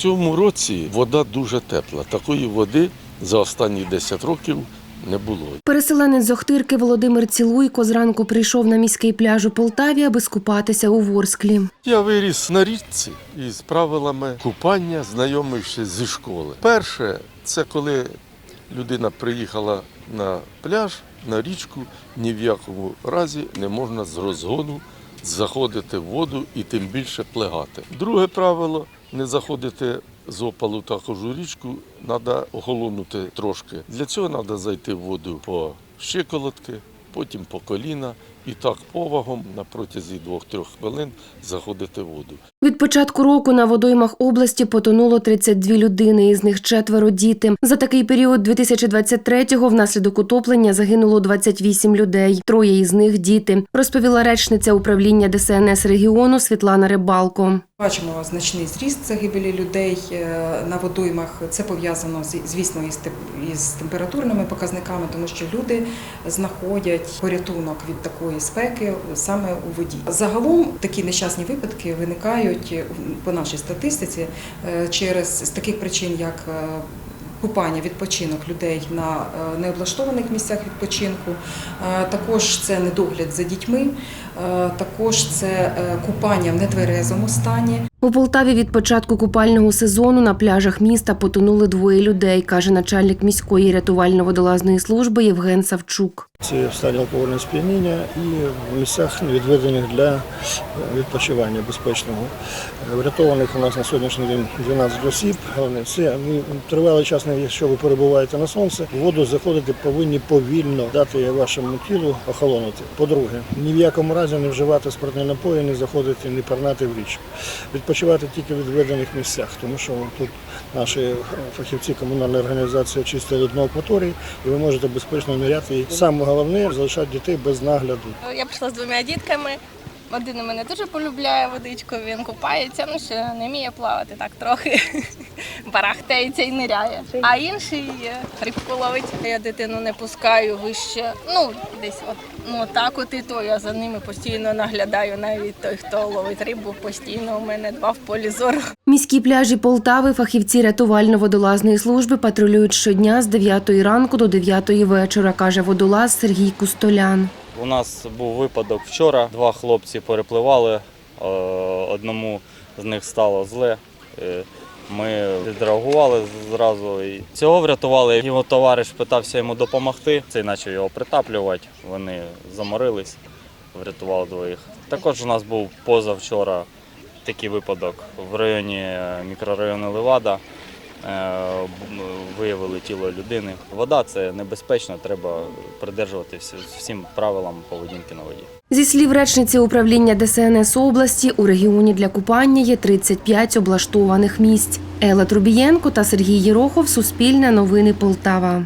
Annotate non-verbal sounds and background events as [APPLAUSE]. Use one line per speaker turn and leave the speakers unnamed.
цьому році вода дуже тепла. Такої води за останні 10 років не було.
Переселенець з Охтирки Володимир Цілуйко зранку прийшов на міський пляж у Полтаві, аби скупатися у Ворсклі.
Я виріс на річці із правилами купання, знайомившись зі школи. Перше, це коли людина приїхала на пляж, на річку, ні в якому разі не можна з розгону заходити в воду і тим більше плегати. Друге правило не заходити з опалу також у річку, треба оголонути трошки. Для цього треба зайти в воду по щиколотки, потім по коліна і так повагом на протязі 2-3 хвилин заходити воду.
Від початку року на водоймах області потонуло 32 людини, із них четверо діти. За такий період 2023-го внаслідок утоплення загинуло 28 людей. Троє із них діти, розповіла речниця управління ДСНС регіону Світлана Рибалко.
Бачимо значний зріст загибелі людей е, на водоймах. Це пов'язано з- звісно із температурними показниками, тому що люди знаходять порятунок від такої спеки саме у воді. Загалом такі нещасні випадки виникають по нашій статистиці е, через з таких причин, як е, Купання, відпочинок людей на е, необлаштованих місцях відпочинку, також це недогляд за дітьми, також це купання в нетверезому стані.
У Полтаві від початку купального сезону на пляжах міста потонули двоє людей, каже начальник міської рятувально-водолазної служби Євген Савчук.
Це в стані алкогольного сп'яніння і в місцях відведених для відпочивання безпечного. Врятованих у нас на сьогоднішній день 12 осіб. Головне, це тривалий час, якщо ви перебуваєте на сонці, в воду заходити повинні повільно дати вашому тілу охолонути. По-друге, ні в якому разі не вживати спиртні напої, не заходити, не пернати в річку. Відпочивати тільки в відведених місцях, тому що тут наші фахівці комунальної організації очистили дно акваторії, і ви можете безпечно ниряти. І саме головне залишати дітей без нагляду.
Я прийшла з двома дітками. Один у мене дуже полюбляє водичку, він купається, ну ще не вміє плавати так трохи. [LAUGHS] Барахтається і ниряє. А інший рибку ловить. Я дитину не пускаю вище. Ну, десь от ну так от і то. Я за ними постійно наглядаю. Навіть той, хто ловить рибу, постійно у мене два в полі зору.
Міські пляжі Полтави фахівці рятувально-водолазної служби патрулюють щодня з 9 ранку до 9 вечора, каже водолаз Сергій Кустолян.
У нас був випадок вчора. Два хлопці перепливали, е, одному з них стало зле. Е, Ми відреагували зразу. І цього врятували. Його товариш питався йому допомогти. Цей почав його притаплювати. Вони заморились, врятували двоїх. Також у нас був позавчора такий випадок в районі е, мікрорайону Левада. Е, б- Виявили тіло людини. Вода це небезпечно, треба придержуватися всім правилам поведінки на воді.
Зі слів речниці управління ДСНС області, у регіоні для купання є 35 облаштованих місць. Ела Трубієнко та Сергій Єрохов. Суспільне новини Полтава.